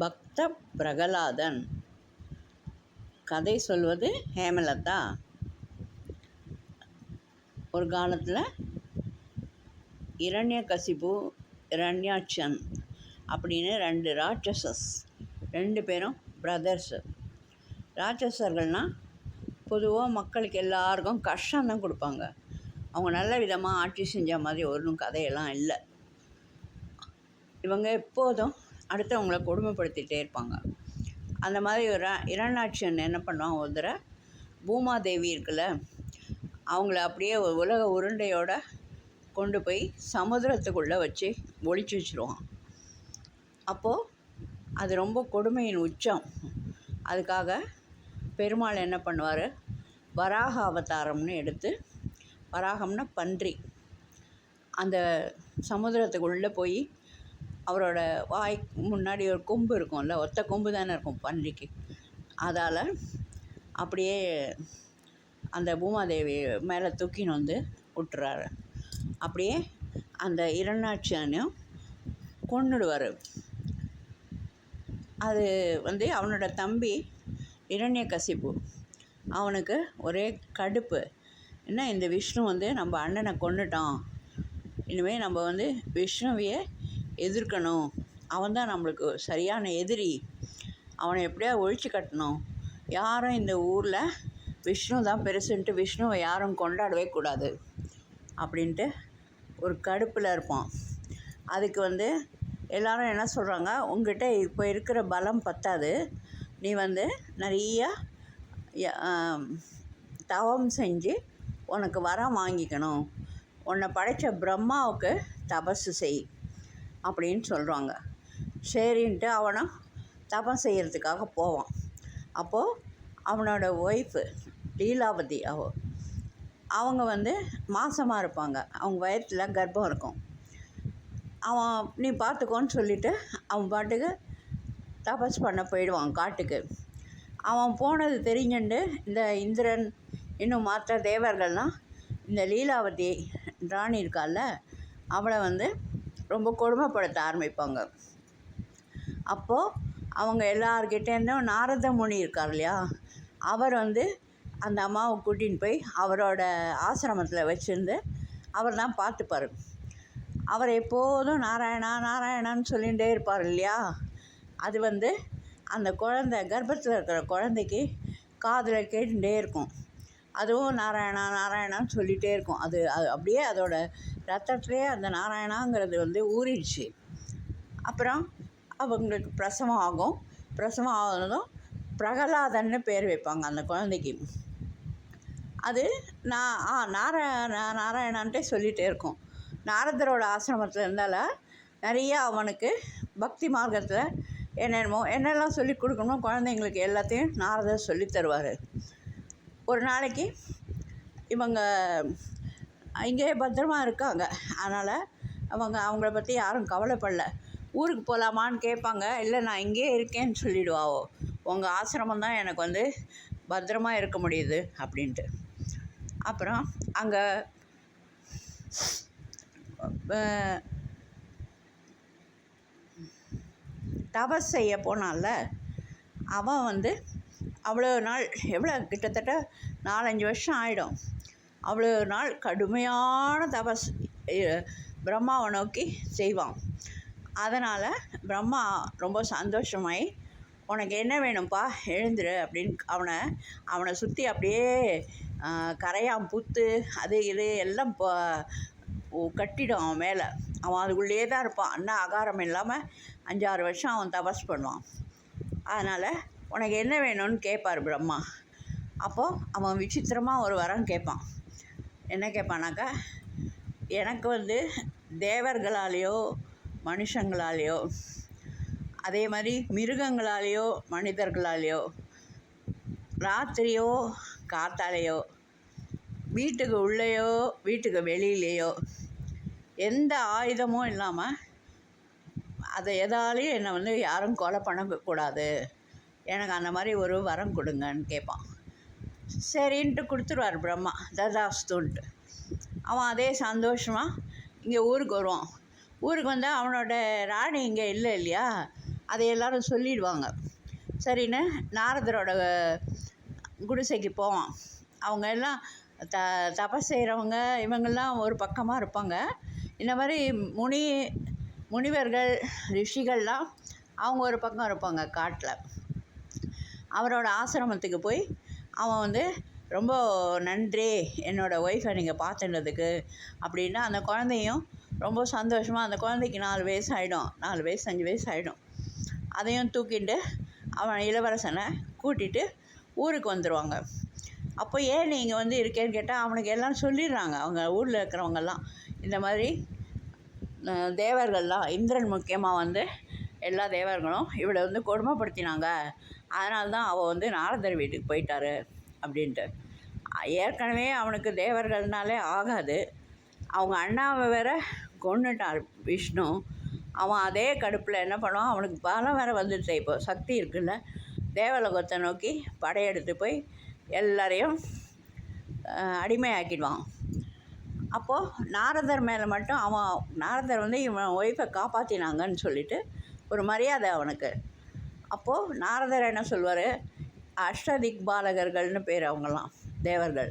பக்த பிரகலாதன் கதை சொல்வது ஹேமலதா. ஒரு காலத்தில் இரண்யகசிபு இரண்யாட்சன் அப்படின்னு ரெண்டு ராட்சசஸ் ரெண்டு பேரும் பிரதர்ஸு ராட்சசர்கள்னால் பொதுவாக மக்களுக்கு எல்லாருக்கும் கஷ்டம்தான் கொடுப்பாங்க. அவங்க நல்ல விதமாக ஆட்சி செஞ்ச மாதிரி ஒன்றும் கதையெல்லாம் இல்லை. இவங்க எப்போதும் அடுத்தவங்கள கொடுமைப்படுத்திகிட்டே இருப்பாங்க. அந்த மாதிரி ஒரு இரணாட்சியன் என்ன பண்ணுவான் ஒரு தடவை பூமாதேவி இருக்குல்ல அவங்கள அப்படியே உலக உருண்டையோட கொண்டு போய் சமுத்திரத்துக்குள்ளே வச்சு ஒழிச்சு வச்சுருவான். அப்போது அது ரொம்ப கொடுமையின் உச்சம். அதுக்காக பெருமாள் என்ன பண்ணுவார் வராக அவதாரம்னு எடுத்து வராகம்னா பன்றி. அந்த சமுத்திரத்துக்குள்ளே போய் அவரோட வாய் முன்னாடி ஒரு கொம்பு இருக்கும்ல ஒத்த கொம்பு தானே இருக்கும் பன்றிக்கு. அதால் அப்படியே அந்த பூமாதேவி மேலே தூக்கின்னு வந்து விட்டுறாரு அப்படியே அந்த இரண்டாட்சியனையும் கொண்டுடுவார் அது வந்து அவனோட தம்பி இரண்யகசிப்பு அவனுக்கு ஒரே கடுப்பு. என்ன இந்த விஷ்ணு வந்து நம்ம அண்ணனை கொன்னுட்டான். இனிமேல் நம்ம வந்து விஷ்ணுவையே எதிர்க்கணும். அவன் தான் நம்மளுக்கு சரியான எதிரி. அவனை எப்படியா ஒழிச்சு கட்டணும். யாரும் இந்த ஊரில் விஷ்ணு தான் பெருசுன்ட்டு விஷ்ணுவை யாரும் கொண்டாடவே கூடாது. அப்படின்ட்டு ஒரு கடுப்பில் இருப்பான். அதுக்கு வந்து எல்லாரும் என்ன சொல்கிறாங்க உங்ககிட்ட இப்போ இருக்கிற பலம் பத்தாது. நீ வந்து நிறையா தவம் செஞ்சு உனக்கு வரம் வாங்கிக்கணும். உன்னை படைத்த பிரம்மாவுக்கு தபசு செய். அப்படின்னு சொல்கிறாங்க சரின்ட்டு அவனை தபம் செய்கிறதுக்காக போவான். அப்போது அவனோட ஒய்ஃபு லீலாவதி அவ அவங்க வந்து மாசமாக இருப்பாங்க. அவங்க வயிற்றில் கர்ப்பம் இருக்கும். அவன் நீ பார்த்துக்கோன்னு சொல்லிவிட்டு அவன் பாட்டுக்கு தபஸ் பண்ண போயிடுவான் காட்டுக்கு. அவன் போனது தெரிஞ்சுண்டு இந்த இந்திரன் இன்னும் மற்ற தேவர்கள்லாம் இந்த லீலாவதி ராணி இருக்கால்ல அவளை வந்து ரொம்ப கொடுமைப்படுத்த ஆரம்பிப்பாங்க. அப்போது அவங்க எல்லார்கிட்டேருந்தும் நாரத முனி இருக்கார் இல்லையா? அவர் வந்து அந்த அம்மாவை கூட்டின்னு போய் அவரோட ஆசிரமத்தில் வச்சுருந்து அவர் தான் பார்த்துப்பார். அவர் எப்போதும் நாராயணா நாராயணான்னு சொல்லிகிட்டே இருப்பார் இல்லையா? அது வந்து அந்த குழந்த கர்ப்பத்தில் இருக்கிற குழந்தைக்கு காதில் கேட்டுகிட்டே இருக்கும். அதுவும் நாராயணா நாராயணான்னு சொல்லிகிட்டே இருக்கும். அது அது அப்படியே அதோட ரத்தத்துலேயே அந்த நாராயணாங்கிறது வந்து ஊறிடுச்சு. அப்புறம் அவங்களுக்கு பிரசவம் ஆகும். பிரசவம் ஆகுனதும் பிரகலாதன்னு பேர் வைப்பாங்க அந்த குழந்தைக்கு. அது நான் ஆ நாராயண நாராயணான்ட்டே சொல்லிகிட்டே இருக்கும். நாரதரோட ஆசிரமத்தில் இருந்தால நிறையா அவனுக்கு பக்தி மார்க்கத்தில் என்னென்னமோ என்னெல்லாம் சொல்லி கொடுக்கணுமோ குழந்தைங்களுக்கு எல்லாத்தையும் நாரதர் சொல்லி தருவார். ஒரு நாளைக்கு இவங்க இங்கேயே பத்திரமா இருக்காங்க. அதனால் அவங்க அவங்கள பற்றி யாரும் கவலைப்படல. ஊருக்கு போகலாமான்னு கேட்பாங்க. இல்லை நான் இங்கேயே இருக்கேன்னு சொல்லிவிடுவாவோ உங்கள் ஆசிரமம் தான் எனக்கு வந்து பத்திரமா இருக்க முடியுது அப்படின்ட்டு. அப்புறம் அங்கே தபஸ் செய்ய போனால அவன் வந்து அவ்வளோ நாள் எவ்வளோ? கிட்டத்தட்ட நாலஞ்சு வருஷம் ஆகிடும் அவ்வளோ நாள் கடுமையான தபஸ் பிரம்மாவை நோக்கி செய்வான். அதனால் பிரம்மா ரொம்ப சந்தோஷமாயி உனக்கு என்ன வேணும்ப்பா எழுந்துரு அப்படின்னு அவனை அவனை சுற்றி அப்படியே கரையான் புத்து அது இது எல்லாம் கட்டிடும் அவன் மேலே. அவன் அதுக்குள்ளேயே தான் இருப்பான். அண்ணா அகாரம் இல்லாமல் அஞ்சாறு வருஷம் அவன் தபஸ் பண்ணுவான். அதனால் உனக்கு என்ன வேணும்னு கேட்பார் பிரம்மா. அப்போது அவன் விசித்திரமாக ஒரு வரம் கேட்பான் என்ன கேட்பானாக்கா எனக்கு வந்து தேவர்களாலேயோ மனுஷங்களாலேயோ அதே மாதிரி மிருகங்களாலேயோ மனிதர்களாலேயோ ராத்திரியோ காத்தாலேயோ வீட்டுக்கு உள்ளேயோ வீட்டுக்கு வெளியிலேயோ எந்த ஆயுதமும் இல்லாமல் அதை எதாலையும் என்னை வந்து யாரும் கொலை பண்ணக்கூடாது. எனக்கு அந்த மாதிரி ஒரு வரம் கொடுங்கன்னு கேட்பான். சரின்ட்டு கொடுத்துருவார் பிரம்மா. ததாஸ்துன்ட்டு அவன் அதே சந்தோஷமாக இங்கே ஊருக்கு வருவான். ஊருக்கு வந்தால் அவனோட ராணி இங்கே இல்லை இல்லையா? அதை எல்லோரும் சொல்லிடுவாங்க. சரின்னு நாரதரோட குடிசைக்கு போவான். அவங்க எல்லாம் த தபஸ் செய்கிறவங்க இவங்கெல்லாம் ஒரு பக்கமாக இருப்பாங்க. இந்த மாதிரி முனி முனிவர்கள் ரிஷிகள்லாம் அவங்க ஒரு பக்கம் இருப்பாங்க காட்டில். அவரோட ஆசிரமத்துக்கு போய் அவன் வந்து ரொம்ப நன்றி என்னோடய ஒய்ஃபை நீங்கள் பார்த்துன்றதுக்கு அப்படின்னா அந்த குழந்தையும் ரொம்ப சந்தோஷமாக அந்த குழந்தைக்கு நாலு வயசு ஆகிடும் நாலு வயசு அஞ்சு வயசு ஆகிடும் அதையும் தூக்கிட்டு அவன் இளவரசனை கூட்டிகிட்டு ஊருக்கு வந்துடுவாங்க அப்போ ஏன் நீங்கள் வந்து இருக்கேன்னு கேட்டால் அவனுக்கு எல்லாம் சொல்லிடுறாங்க. அவங்க ஊரில் இருக்கிறவங்கெல்லாம். இந்த மாதிரி தேவர்கள்லாம் இந்திரன் முக்கியமாக வந்து எல்லா தேவர்களும் இவளை வந்து கொடுமைப்படுத்தினாங்க. அதனால தான் அவள் வந்து நாரதர் வீட்டுக்கு போயிட்டாரு அப்படின்ட்டு. ஏற்கனவே அவனுக்கு தேவர்கள்னாலே ஆகாது. அவங்க அண்ணாவை வேற கொண்டுட்டார் விஷ்ணு. அவன் அதே கடுப்பில் என்ன பண்ணுவான்? அவனுக்கு பலம் வேற வந்துடுச்சு இப்போ சக்தி இருக்குல்ல தேவலோகத்தை நோக்கி படையெடுத்து போய் எல்லாரையும் அடிமையாக்கிடுவான். அப்போது நாரதர் மேலே மட்டும் அவன் நாரதர் வந்து இவன் ஒய்ஃபை காப்பாற்றினாங்கன்னு சொல்லிட்டு ஒரு மரியாதை அவனுக்கு. அப்போது நாரதர் என்ன சொல்வார் அஷ்டதிக்பாலகர்கள்னு பேர் அவங்கெல்லாம் தேவர்கள்.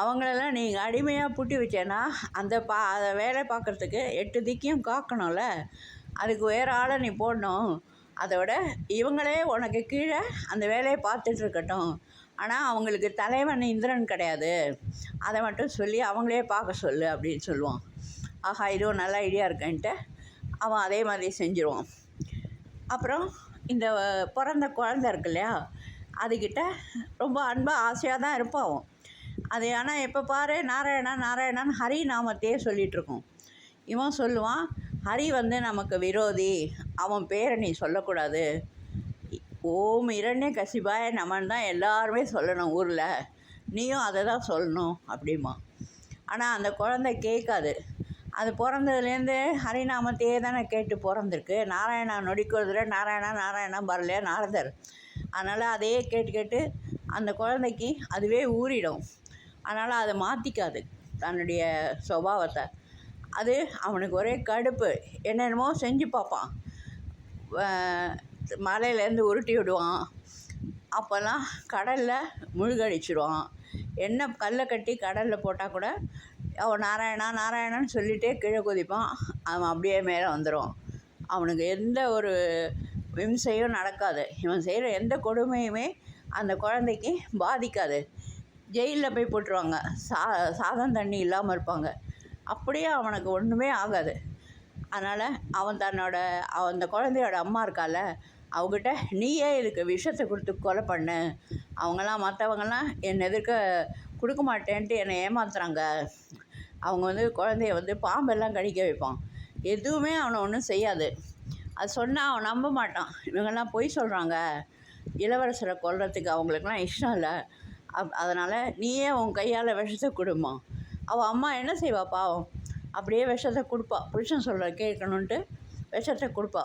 அவங்களெல்லாம் நீங்கள் அடிமையாக பூட்டி வச்சேன்னா அந்த பா அதை வேலை பார்க்குறதுக்கு எட்டு திக்கியும் காக்கணும்ல? அதுக்கு வேறு ஆளை நீ போடணும். அதோட இவங்களே உனக்கு கீழே அந்த வேலையை பார்த்துட்டு இருக்கட்டும். ஆனால் அவங்களுக்கு தலைவன் இந்திரன் கிடையாது. அதை மட்டும் சொல்லி அவங்களே பார்க்க சொல்லு அப்படின்னு சொல்லுவான். ஆஹா இதுவும் நல்ல ஐடியா இருக்கேன்ட்டு அவன் அதே மாதிரி செஞ்சுருவான். அப்புறம் இந்த பிறந்த குழந்த இருக்கு இல்லையா அதுக்கிட்ட ரொம்ப அன்பாக ஆசையாக தான் இருப்பான் அவன். அது ஆனால் எப்போ பாரு நாராயணா நாராயணான்னு ஹரி நாமத்தையே சொல்லிகிட்ருக்கோம் இவன் சொல்லுவான் ஹரி வந்து நமக்கு விரோதி அவன் பேரை நீ சொல்லக்கூடாது. ஓம் இரண்டே கசிபாய நமன் தான் எல்லாருமே சொல்லணும் ஊரில். நீயும் அதை தான் சொல்லணும் அப்படிமா ஆனால் அந்த குழந்தை கேட்காது. அது பிறந்ததுலேருந்து ஹரிநாமத்தையே தானே கேட்டு பிறந்திருக்கு. நாராயணா நொடிக்கிறதுல நாராயணா நாராயணா வரலையா நாரதர். அதனால் அதையே கேட்டு கேட்டு அந்த குழந்தைக்கு அதுவே ஊறிடும். அதனால் அதை மாற்றிக்காது தன்னுடைய சுபாவத்தை. அது அவனுக்கு ஒரே கடுப்பு. என்னென்னமோ செஞ்சு பார்ப்பான். மலையிலேருந்து உருட்டி விடுவான். அப்போல்லாம் கடலில் முழுகடிச்சிருவான். என்ன கல்லை கட்டி கடலில் போட்டால் கூட அவன் நாராயணா நாராயணான்னு சொல்லிகிட்டே கீழே குதிப்பான். அவன் அப்படியே மேலே வந்துடும் அவனுக்கு எந்த ஒரு விம்சையும் நடக்காது. இவன் செய்கிற எந்த கொடுமையுமே அந்த குழந்தைக்கு பாதிக்காது. ஜெயிலில் போய் போட்டுருவாங்க. சா சாதம் தண்ணி இல்லாமல் இருப்பாங்க. அப்படியே அவனுக்கு ஒன்றுமே ஆகாது. அதனால் அவன் தன்னோட அந்த குழந்தையோட அம்மா இருக்கால அவங்ககிட்ட நீயே இதுக்கு விஷத்தை கொடுத்து கொலை பண்ணு. அவங்கெல்லாம் மற்றவங்கெல்லாம் என்னை எதிர்க்க கொடுக்க மாட்டேன்ட்டு என்னை ஏமாத்துறாங்க. அவங்க வந்து குழந்தைய வந்து பாம்பெல்லாம் கடிக்க வைப்பான். எதுவுமே அவனை ஒன்றும் செய்யாது. அது சொன்னால் அவன் நம்ப மாட்டான். இவங்கெல்லாம் பொய் சொல்கிறாங்க இளவரசரை கொல்றதுக்கு அவங்களுக்குலாம் இஷ்டம் இல்லை. அப் அதனால் நீயே உன் கையால் விஷத்தை கொடுமா அவள் அம்மா என்ன செய்வா பாவம்? அப்படியே விஷத்தை கொடுப்பா. புருஷன் சொல்கிற கேட்கணுன்ட்டு விஷத்தை கொடுப்பா.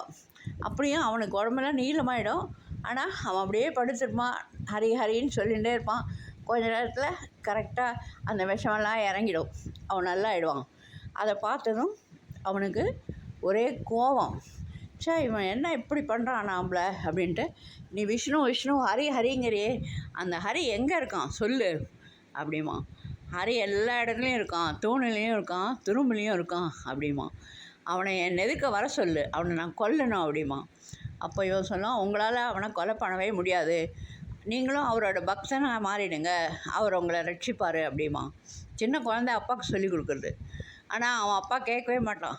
அப்படியும் அவனுக்கு உடம்பெல்லாம் நீளமாயிடும். ஆனால் அவன் அப்படியே படுத்துருப்பான். ஹரி ஹரின்னு சொல்லிகிட்டே இருப்பான். கொஞ்ச நேரத்தில் கரெக்டாக அந்த விஷமெல்லாம் இறங்கிடும். அவன் நல்லா ஆயிடுவான். அதை பார்த்ததும் அவனுக்கு ஒரே கோபம் ச்சே இவன் என்ன இப்படி பண்ணுறான் நாம்பளை அப்படின்ட்டு நீ விஷ்ணு விஷ்ணு ஹரி ஹரிங்கிறியே. அந்த ஹரி எங்கே இருக்கான்? சொல்லு. அப்படிமா ஹரி எல்லா இடத்துலையும் இருக்கான். தூணிலையும் இருக்கான். துரும்புலேயும் இருக்கான். அப்படிமா அவனை என் எதுக்க வர சொல்லு. அவனை நான் கொல்லணும் அப்படிமா. அப்போ இவன் சொன்னான் உங்களால் அவனை கொலை பண்ணவே முடியாது. நீங்களும் அவரோட பக்தனாக மாறிடுங்க. அவர் உங்களை ரட்சிப்பார் அப்படிமா. சின்ன குழந்தை அப்பாவுக்கு சொல்லி கொடுக்குறது. ஆனால் அவன் அப்பா கேட்கவே மாட்டான்.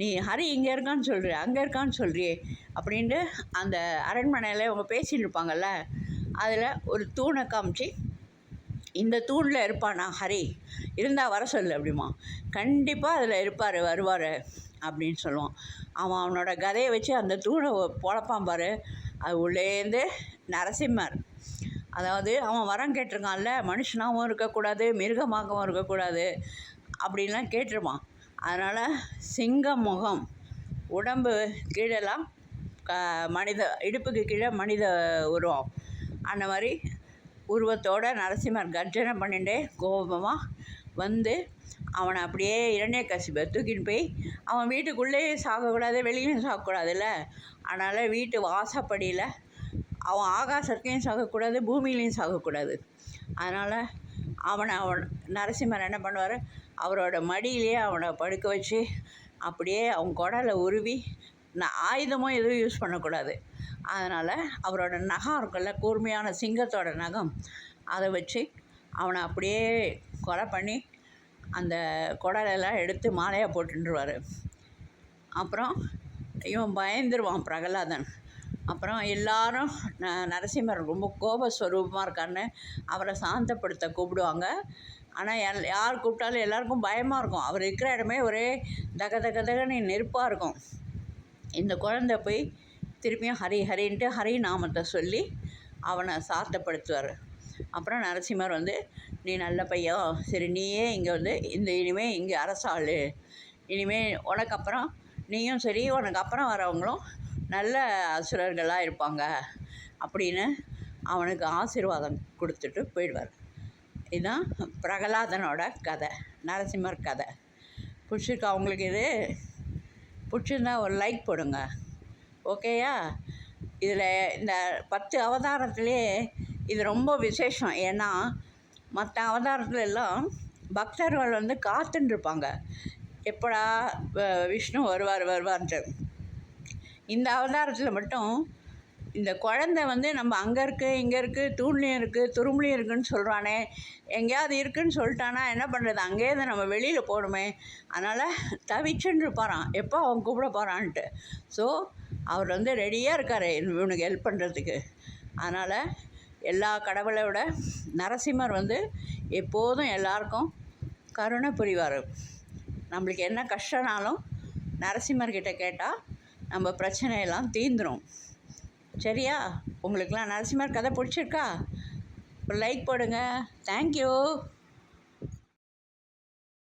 நீ ஹரி இங்கே இருக்கான்னு சொல்கிற அங்கே இருக்கான்னு சொல்கிறியே அப்படின்ட்டு அந்த அரண்மனையில் இவங்க பேசிட்டு இருப்பாங்கல்ல அதில் ஒரு தூணை காமிச்சு இந்த தூணில் இருப்பானா? ஹரி இருந்தால் வர சொல்லு அப்படிமா. கண்டிப்பாக அதில் இருப்பார் வருவார் அப்படின்னு சொல்லுவான். அவன் அவனோட கதையை வச்சு அந்த தூணை பொழப்பான் பாரு. அது உள்ளேருந்து நரசிம்மர். அதாவது அவன் வரம் கேட்டிருக்கான்ல மனுஷனாகவும் இருக்கக்கூடாது மிருகமாகவும் இருக்கக்கூடாது அப்படின்லாம் கேட்டிருப்பான். அதனால் சிங்க முகம் உடம்பு கீழெல்லாம் க மனித இடுப்புக்கு கீழே மனித உருவம். அந்த மாதிரி உருவத்தோட நரசிம்மர் கர்ஜனை பண்ணிட்டே கோபமாக வந்து அவனை அப்படியே இரண்டே கசிப்பை தூக்கிட்டு போய் அவன் வீட்டுக்குள்ளேயே சாகக்கூடாது வெளியும் சாகக்கூடாதுல்ல. அதனால் வீட்டு வாசப்படியில் அவன் ஆகாசத்துலேயும் சாகக்கூடாது பூமியிலையும் சாகக்கூடாது. அதனால் அவனை அவன் நரசிம்மர் என்ன பண்ணுவார்? அவரோட மடியிலேயே அவனை படுக்க வச்சு அப்படியே அவன் குடலை உருவி நான் ஆயுதமும் எதுவும் யூஸ் பண்ணக்கூடாது. அதனால் அவரோட நகம் இருக்குல்ல கூர்மையான சிங்கத்தோட நகம் அதை வச்சு அவனை அப்படியே கொலை பண்ணி அந்த குடலெல்லாம் எடுத்து மாலையாக போட்டுருவார் அப்புறம் இவன் பயந்துருவான் பிரகலாதன். அப்புறம் எல்லாரும் ந நரசிம்மர் ரொம்ப கோபஸ்வரூபமாக இருக்கான்னு அவரை சாந்தப்படுத்த கூப்பிடுவாங்க. ஆனால் எல் யார் கூப்பிட்டாலும் எல்லாருக்கும் பயமாக இருக்கும். அவர் இருக்கிற இடமே ஒரே தக தக தகன்னு நெருப்பாக இருக்கும். இந்த குழந்தை போய் திருப்பியும் ஹரி ஹரின்ட்டு ஹரி நாமத்தை சொல்லி அவனை சாத்தப்படுத்துவார் அப்புறம் நரசிம்மர் வந்து நீ நல்ல பையன் சரி நீயே இங்கே வந்து இந்த இனிமேல் இங்கே அரசாள். இனிமேல் உனக்கு அப்புறம் நீயும் சரி உனக்கு அப்புறம் வரவங்களும் நல்ல அசுரர்களாக இருப்பாங்க. அப்படின்னு அவனுக்கு ஆசீர்வாதம் கொடுத்துட்டு போயிடுவார். இதுதான் பிரகலாதனோட கதை நரசிம்மர் கதை. பிடிச்சிருக்கு அவங்களுக்கு இது? பிடிச்சிருந்தா ஒரு லைக் போடுங்க. ஓகேயா இதில் இந்த பத்து அவதாரத்திலே இது ரொம்ப விசேஷம். ஏன்னா மற்ற அவதாரத்துல எல்லாம் பக்தர்கள் வந்து காத்துட்டுருப்பாங்க எப்படா விஷ்ணு வருவார் வருவார்ன்ட்டு. இந்த அவதாரத்தில் மட்டும் இந்த குழந்தை வந்து நம்ம அங்கே இருக்குது இங்கே இருக்குது தூண்லேயும் இருக்குது துரும்புலையும் இருக்குன்னு சொல்கிறானே எங்கேயாவது இருக்குன்னு சொல்லிட்டானா என்ன பண்ணுறது அங்கேயே தான் நம்ம வெளியில் போகணுமே அதனால் தவிச்சுன்னு இருப்பாரான் எப்போ அவன் கூப்பிட போகிறான்ட்டு ஸோ அவர் வந்து ரெடியாக இருக்கார் இவனுக்கு ஹெல்ப் பண்ணுறதுக்கு அதனால் எல்லா கடவுளை விட நரசிம்மர் வந்து எப்போதும் எல்லாருக்கும் கருணை புரிவார். நம்மளுக்கு என்ன கஷ்டனாலும் நரசிம்மர்கிட்ட கேட்டால் நம்ம பிரச்சனையெல்லாம் தீந்துரும். சரியா? உங்களுக்கெல்லாம் நரசிம்மர் கதை பிடிச்சிருக்கா? லைக் போடுங்க. தேங்க்யூ